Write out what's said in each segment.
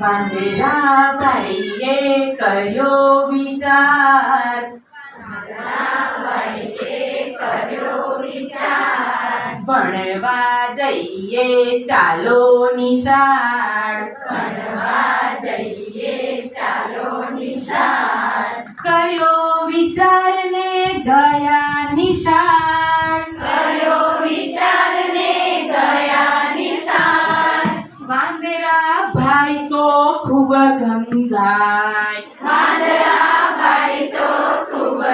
વાંદરા ભાઈએ કર્યો વિચાર. ભણવા જઈએ ચાલો નિશાળ. કર્યો વિચાર ને ગયા નિશાળ. ખૂબ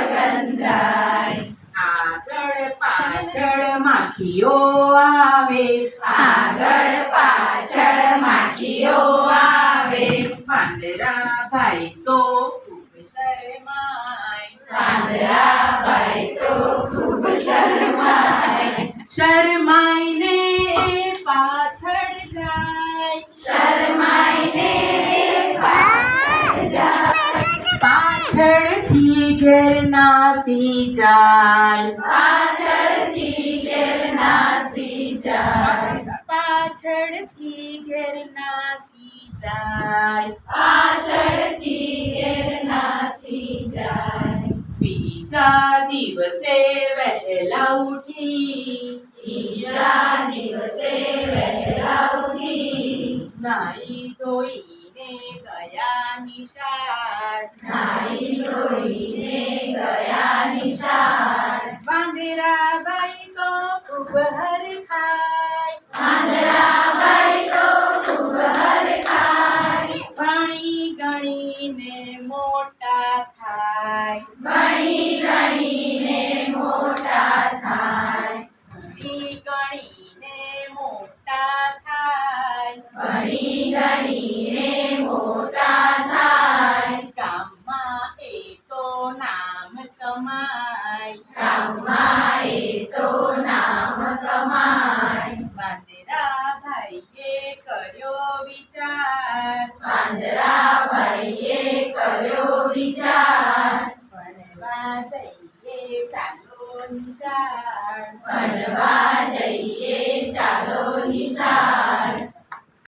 ગંધાય આગળ પાછળ માખીઓ આવે આગળ પાછળ માખીઓ આવે પાંદરા ભાઈ તો ખૂબ શરમાય વાંદરા ભાઈ તો ખૂબ શરમાય શરમાઈને પાછળ જાય પાછળથી ચાલ પાછળથી ઘેર ચાલ પાછળથી ઘેર ચાલ પાછળથી ઘેર ચાલ બીજા દિવસે વહેલા ઉઠી. બીજા દિવસે વહેલા ઉઠી. નાઈ ધોઈને ગયા નિશાળ નાઈ ધોઈને ગયા નિશાળ વાંદરા ભાઈ તો ખૂબ હરખાય વાંદરા ભાઈ તો ખૂબ હરખાય ભણી ગણીને મોટા થાય ભણી ગણીને મોટા થાય ભણી ગણીને મોટા કમાય. ગામમાં તો નામ કમાય. બાંદરા ભાઈએ કર્યો વિચાર. બાંદરા ભાઈએ કર્યો વિચાર. ભણવા જઈએ ચાલો નિશાળ. ભણવા